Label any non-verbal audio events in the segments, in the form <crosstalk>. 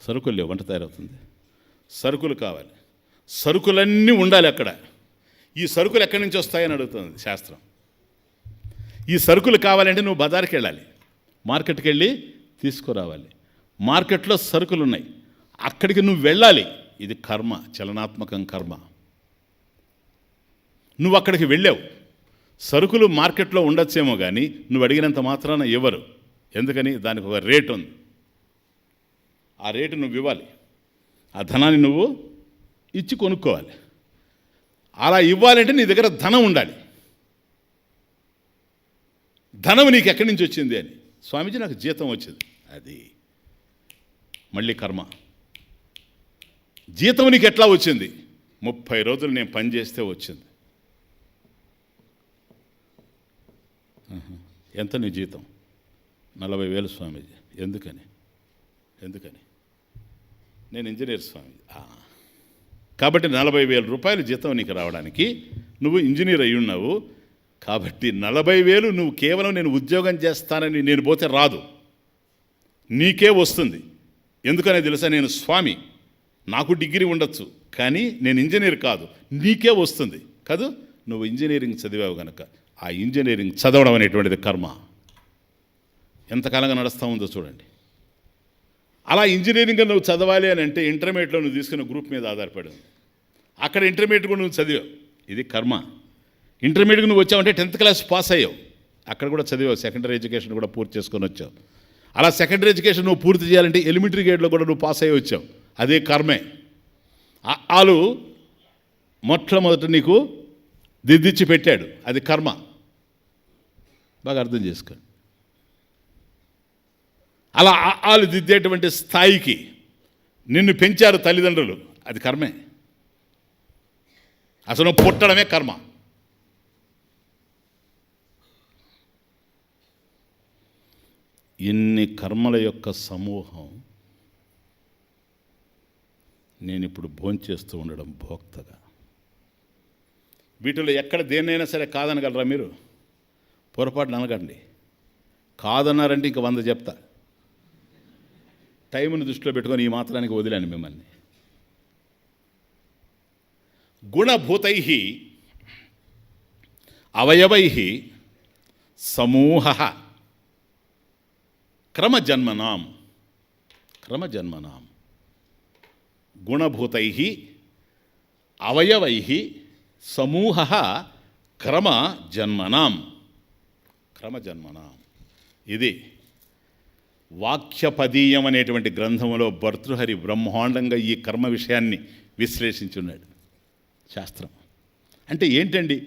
సరుకులు లేవు వంట తయారవుతుంది. సరుకులు కావాలి. సరుకులన్నీ ఉండాలి అక్కడ. ఈ సరుకులు ఎక్కడి నుంచి వస్తాయని అడుగుతుంది శాస్త్రం. ఈ సరుకులు కావాలంటే నువ్వు బజార్కి వెళ్ళాలి. మార్కెట్కి వెళ్ళి తీసుకురావాలి. మార్కెట్లో సరుకులు ఉన్నాయి. అక్కడికి నువ్వు వెళ్ళాలి. ఇది కర్మ చలనాత్మకం కర్మ. నువ్వు అక్కడికి వెళ్ళావు. సరుకులు మార్కెట్లో ఉండొచ్చేమో కానీ నువ్వు అడిగినంత మాత్రాన ఇవ్వరు. ఎందుకని? దానికి ఒక రేట్ ఉంది. ఆ రేటు నువ్వు ఇవ్వాలి. ఆ ధనాన్ని నువ్వు ఇచ్చి కొనుక్కోవాలి. అలా ఇవ్వాలంటే నీ దగ్గర ధనం ఉండాలి. ధనం నీకు ఎక్కడి నుంచి వచ్చింది అని. స్వామీజీ నాకు జీతం వచ్చింది. అది మళ్ళీ కర్మ. జీతం నీకు ఎట్లా వచ్చింది? ముప్పై రోజులు నేను పని చేస్తే వచ్చింది. ఎంత నీ జీతం? నలభై వేలు స్వామీజీ. ఎందుకని? ఎందుకని? నేను ఇంజనీర్ స్వామి. కాబట్టి నలభై వేల రూపాయలు జీతం నీకు రావడానికి నువ్వు ఇంజనీర్ అయి ఉన్నావు. కాబట్టి నలభై వేలు నువ్వు కేవలం నేను ఉద్యోగం చేస్తానని నేను పోతే రాదు. నీకే వస్తుంది. ఎందుకనే తెలుసా? నేను స్వామి. నాకు డిగ్రీ ఉండొచ్చు. కానీ నేను ఇంజనీర్ కాదు. నీకే వస్తుంది. కాదు నువ్వు ఇంజనీరింగ్ చదివావు కనుక ఆ ఇంజనీరింగ్ చదవడం అనేటువంటిది కర్మ. ఎంతకాలంగా నడుస్తూ ఉందో చూడండి. అలా ఇంజనీరింగ్ నువ్వు చదవాలి అని అంటే ఇంటర్మీడియట్లో నువ్వు తీసుకున్న గ్రూప్ మీద ఆధారపడి అక్కడ ఇంటర్మీడియట్ కూడా నువ్వు చదివావు. ఇది కర్మ. ఇంటర్మీడియట్కి నువ్వు వచ్చావంటే టెన్త్ క్లాస్ పాస్ అయ్యావు. అక్కడ కూడా చదివావు. సెకండరీ ఎడ్యుకేషన్ కూడా పూర్తి చేసుకొని వచ్చావు. అలా సెకండరీ ఎడ్యుకేషన్ నువ్వు పూర్తి చేయాలంటే ఎలిమెంటరీ గేట్లో కూడా నువ్వు పాస్ అయ్యి వచ్చావు. అదే కర్మే. వాళ్ళు మొట్టమొదట నీకు దిద్దిచ్చి పెట్టాడు. అది కర్మ. బాగా అర్థం చేసుకోండి అలా ఆలు దిద్దేటువంటి స్థాయికి నిన్ను పెంచారు తల్లిదండ్రులు. అది కర్మే. అసలు పుట్టడమే కర్మ. ఇన్ని కర్మల యొక్క సమూహం నేను ఇప్పుడు భోంచేస్తూ ఉండడం భోక్తగా. వీటిలో ఎక్కడ దేన్నైనా సరే కాదనగలరా మీరు? పొరపాటున అనగండి. కాదన్నారంటే ఇంక వంద చెప్తా. టైంను దృష్టిలో పెట్టుకొని ఈ మాత్రానికి వదిలాను మిమ్మల్ని. గుణభూతై అవయవై సమూహ క్రమజన్మనాం క్రమజన్మనాం. గుణభూతై అవయవై సమూహ క్రమజన్మనాం. క్రమజన్మనాం. ఇది వాక్యపదీయం అనేటువంటి గ్రంథంలో భర్తృహరి బ్రహ్మాండంగా ఈ కర్మ విషయాన్ని విశ్లేషించున్నాడు. శాస్త్రం. అంటే ఏంటండి?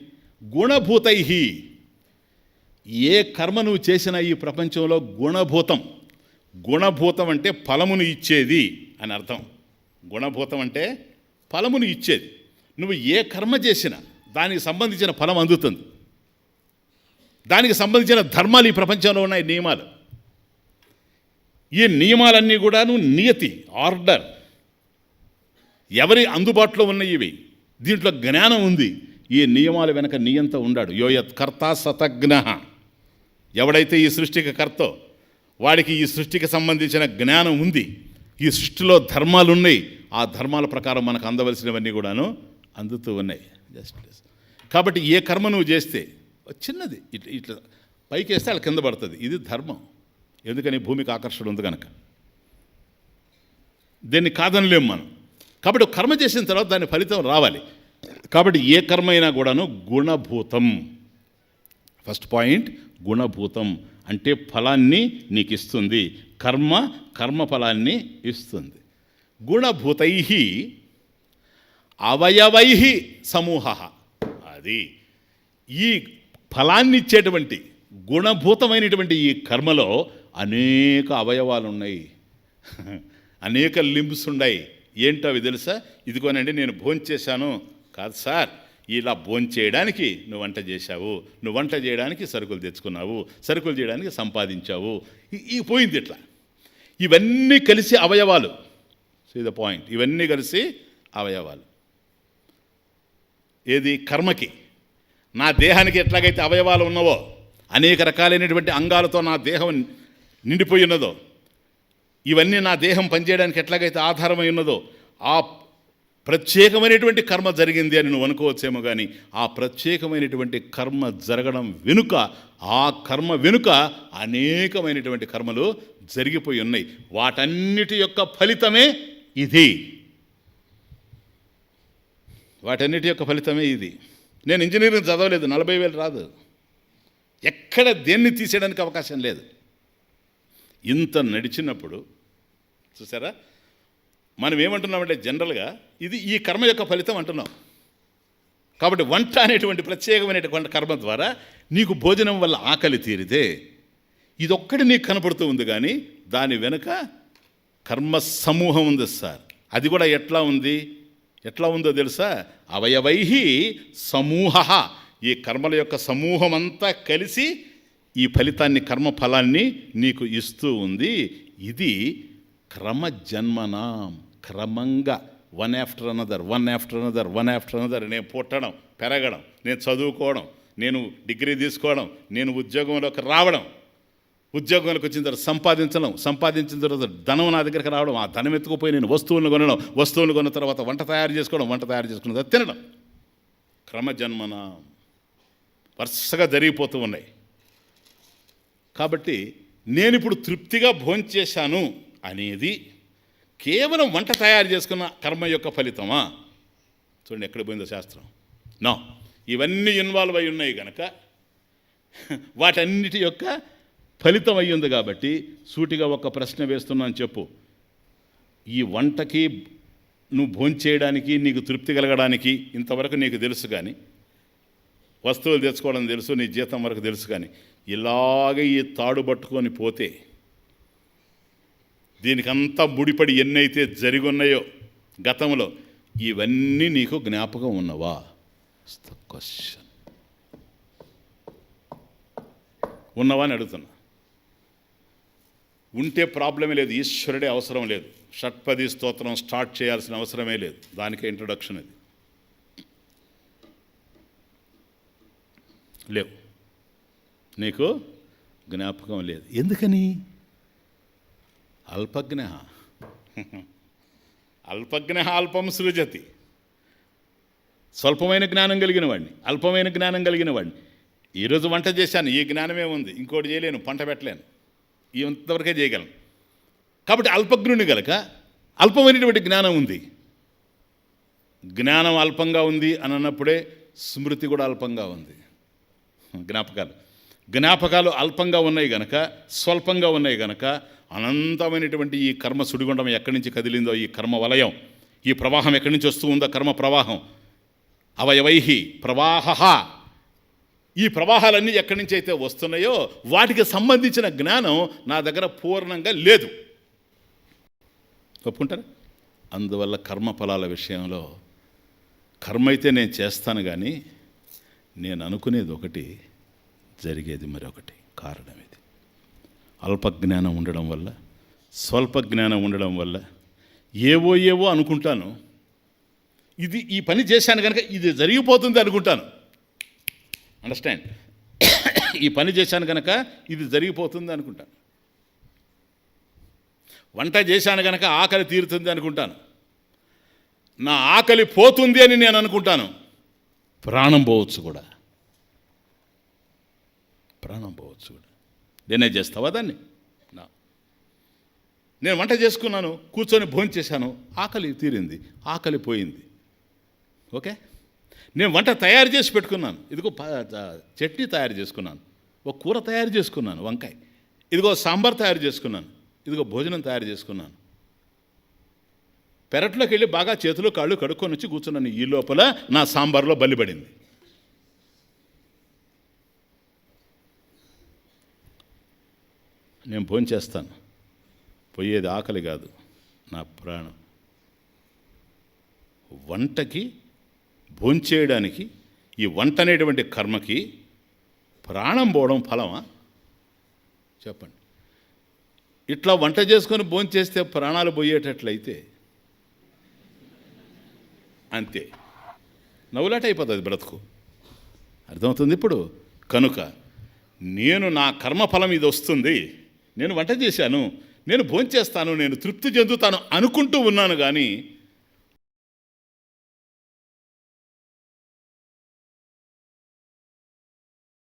గుణభూతై ఏ కర్మ నువ్వు చేసినా ఈ ప్రపంచంలో గుణభూతం. గుణభూతం అంటే ఫలమును ఇచ్చేది అని అర్థం. గుణభూతం అంటే ఫలమును ఇచ్చేది. నువ్వు ఏ కర్మ చేసినా దానికి సంబంధించిన ఫలం అందుతుంది. దానికి సంబంధించిన ధర్మాలు ఈ ప్రపంచంలో ఉన్నాయి నియమాలు. ఈ నియమాలన్నీ కూడాను నియతి ఆర్డర్. ఎవరి అందుబాటులో ఉన్న ఇవి? దీంట్లో జ్ఞానం ఉంది. ఈ నియమాల వెనక నియంత ఉండాడు. యోయత్ కర్త సతజ్ఞ. ఎవడైతే ఈ సృష్టికి కర్తో వాడికి ఈ సృష్టికి సంబంధించిన జ్ఞానం ఉంది. ఈ సృష్టిలో ధర్మాలు ఉన్నాయి ఆ ధర్మాల ప్రకారం మనకు అందవలసినవన్నీ కూడాను అందుతూ ఉన్నాయి. జస్ట్ కాబట్టి ఏ కర్మ నువ్వు చేస్తే చిన్నది ఇట్లా ఇట్లా పైకి వేస్తే వాళ్ళ కింద పడుతుంది. ఇది ధర్మం. ఎందుకని భూమికి ఆకర్షణ ఉంది కనుక దీన్ని కాదనలేము మనం. కాబట్టి కర్మ చేసిన తర్వాత దాని ఫలితం రావాలి. కాబట్టి ఏ కర్మ అయినా కూడాను గుణభూతం. First point గుణభూతం. అంటే ఫలాన్ని నీకు ఇస్తుంది. కర్మ కర్మ ఫలాన్ని ఇస్తుంది. గుణభూతై అవయవై సమూహ. అది ఈ ఫలాన్ని ఇచ్చేటువంటి గుణభూతమైనటువంటి ఈ కర్మలో అనేక అవయవాలు ఉన్నాయి అనేక లింబ్స్ ఉన్నాయి ఏంటో అవి తెలుసా? ఇదిగోనండి నేను భోంచేశాను కాదు సార్ ఇలా భోంచేయడానికి నువ్వు వంట చేశావు. నువ్వు వంట చేయడానికి సరుకులు తెచ్చుకున్నావు. సరుకులు చేయడానికి సంపాదించావు. ఈ- ఈ పోయింది ఇట్లా. ఇవన్నీ కలిసి అవయవాలు. సీ ద పాయింట్ ఇవన్నీ కలిసి అవయవాలు. ఏది? కర్మకి. నా దేహానికి ఎట్లాగైతే అవయవాలు ఉన్నవో అనేక రకాలైనటువంటి అంగాలతో నా దేహం నిండిపోయి ఉన్నదో? ఇవన్నీ నా దేహం పనిచేయడానికి ఎట్లాగైతే ఆధారమై ఉన్నదో ఆ ప్రత్యేకమైనటువంటి కర్మ జరిగింది అని నువ్వు అనుకోవచ్చేమో కానీ ఆ ప్రత్యేకమైనటువంటి కర్మ జరగడం వెనుక ఆ కర్మ వెనుక అనేకమైనటువంటి కర్మలు జరిగిపోయి ఉన్నాయి. వాటన్నిటి యొక్క ఫలితమే ఇది. వాటన్నిటి యొక్క ఫలితమే ఇది. నేను ఇంజనీరింగ్ చదవలేదు నలభై వేలు రాదు. ఎక్కడ దేన్ని తీసేయడానికి అవకాశం లేదు. ఇంత నడిచినప్పుడు చూసారా? మనం ఏమంటున్నామంటే జనరల్గా ఇది ఈ కర్మ యొక్క ఫలితం అంటున్నాం. కాబట్టి వంట అనేటువంటి ప్రత్యేకమైనటువంటి కర్మ ద్వారా నీకు భోజనం వల్ల ఆకలి తీరితే ఇదొక్కటి నీకు కనపడుతూ ఉంది కానీ దాని వెనుక కర్మ సమూహం ఉంది సార్. అది కూడా ఎట్లా ఉంది? ఎట్లా ఉందో తెలుసా? అవయవై సమూహ. ఈ కర్మల యొక్క సమూహం అంతా కలిసి ఈ ఫలితాన్ని కర్మ ఫలాన్ని నీకు ఇస్తూ ఉంది. ఇది క్రమ జన్మనాం క్రమంగా one after another one after another one after another నేను పుట్టడం పెరగడం నేను చదువుకోవడం నేను డిగ్రీ తీసుకోవడం నేను ఉద్యోగంలోకి రావడం ఉద్యోగంలోకి వచ్చిన తర్వాత సంపాదించడం సంపాదించిన తర్వాత ధనం నా దగ్గరికి రావడం ఆ ధనం ఎత్తుకుపోయి నేను వస్తువులను కొనడం వస్తువులు కొన్న తర్వాత వంట తయారు చేసుకోవడం వంట తయారు చేసుకున్న తర్వాత తినడం. క్రమజన్మన. వరుసగా జరిగిపోతూ ఉన్నాయి. కాబట్టి నేను ఇప్పుడు తృప్తిగా భోంచేశాను అనేది కేవలం వంట తయారు చేసుకున్న కర్మ యొక్క ఫలితమా? చూడండి ఎక్కడ పోయిందో శాస్త్రం. నో ఇవన్నీ ఇన్వాల్వ్ అయి ఉన్నాయి కనుక వాటన్నిటి యొక్క ఫలితం అయ్యింది కాబట్టి సూటిగా ఒక ప్రశ్న వేస్తున్నాను చెప్పు. ఈ వంటకి నువ్వు భోంచేయడానికి నీకు తృప్తి కలగడానికి ఇంతవరకు నీకు తెలుసు కానీ వస్తువులు తెచ్చుకోవడం తెలుసు నీ జీతం వరకు తెలుసు కానీ ఇలాగ ఈ తాడు పట్టుకొని పోతే దీనికంతా ముడిపడి ఎన్నైతే జరిగి ఉన్నాయో గతంలో ఇవన్నీ నీకు జ్ఞాపకం ఉన్నవా? క్వశ్చన్ ఉన్నవా అని అడుగుతున్నా. ఉంటే ప్రాబ్లమే లేదు ఈశ్వరుడే అవసరం లేదు. షట్పది స్తోత్రం స్టార్ట్ చేయాల్సిన అవసరమే లేదు. దానికే ఇంట్రొడక్షన్ ఇది లేవు. నీకు జ్ఞాపకం లేదు. ఎందుకని? అల్పజ్ఞ. <laughs> అల్పజ్ఞ అల్పం సృజతి. స్వల్పమైన జ్ఞానం కలిగిన వాడిని. అల్పమైన జ్ఞానం కలిగిన వాడిని. ఈరోజు వంట చేశాను ఈ జ్ఞానమే ఉంది. ఇంకోటి చేయలేను పంట పెట్టలేను. ఇంతవరకే చేయగలను. కాబట్టి అల్పజ్ఞుని గలక అల్పమైనటువంటి జ్ఞానం ఉంది. జ్ఞానం అల్పంగా ఉంది అని అన్నప్పుడే స్మృతి కూడా అల్పంగా ఉంది. జ్ఞాపకాలు. జ్ఞాపకాలు అల్పంగా ఉన్నాయి గనక స్వల్పంగా ఉన్నాయి గనక అనంతమైనటువంటి ఈ కర్మ సుడిగుండం ఎక్కడి నుంచి కదిలిందో ఈ కర్మ వలయం ఈ ప్రవాహం ఎక్కడి నుంచి వస్తూ ఉందో కర్మ ప్రవాహం అవయవైహి ప్రవాహ ఈ ప్రవాహాలన్నీ ఎక్కడి నుంచి అయితే వస్తున్నాయో వాటికి సంబంధించిన జ్ఞానం నా దగ్గర పూర్ణంగా లేదు. ఒప్పుకుంటారా? అందువల్ల కర్మ ఫలాల విషయంలో కర్మ అయితే నేను చేస్తాను కానీ నేను అనుకునేది ఒకటి జరిగేది మరొకటి. కారణం ఇది. అల్ప జ్ఞానం ఉండడం వల్ల స్వల్ప జ్ఞానం ఉండడం వల్ల ఏవో ఏవో అనుకుంటాను. ఇది ఈ పని చేశాను కనుక ఇది జరిగిపోతుంది అనుకుంటాను. అండర్స్టాండ్ ఈ పని చేశాను కనుక ఇది జరిగిపోతుంది అనుకుంటాను. వంట చేశాను కనుక ఆకలి తీరుతుంది అనుకుంటాను. నా ఆకలి పోతుంది అని నేను అనుకుంటాను. ప్రాణం పోవచ్చు కూడా. ప్రాణం పోవచ్చు కూడా. నేనే చేస్తావా దాన్ని? నా. నేను వంట చేసుకున్నాను కూర్చొని భోజనం చేశాను ఆకలి తీరింది ఆకలి పోయింది. ఓకే? నేను వంట తయారు చేసి పెట్టుకున్నాను. ఇదిగో చట్నీ తయారు చేసుకున్నాను. ఒక కూర తయారు చేసుకున్నాను వంకాయ. ఇదిగో సాంబార్ తయారు చేసుకున్నాను. ఇదిగో భోజనం తయారు చేసుకున్నాను. పెరట్లోకి వెళ్ళి బాగా చేతులు కాళ్ళు కడుక్కొని వచ్చి కూర్చున్నాను. ఈ లోపల నా సాంబార్లో బలిపడింది నేను భోంచేస్తాను పోయేది ఆకలి కాదు నా ప్రాణం. వంటకి భోంచేయడానికి ఈ వంట అనేటువంటి కర్మకి ప్రాణం పోవడం ఫలమా? చెప్పండి. ఇట్లా వంట చేసుకొని భోంచేస్తే ప్రాణాలు పోయేటట్లయితే అంతే. నవ్వులాట అయిపోతుంది బ్రతుకు. అర్థమవుతుంది ఇప్పుడు? కనుక నేను నా కర్మఫలం ఇది వస్తుంది. నేను వంట చేశాను నేను భోంచేస్తాను నేను తృప్తి చెందుతాను అనుకుంటూ ఉన్నాను కానీ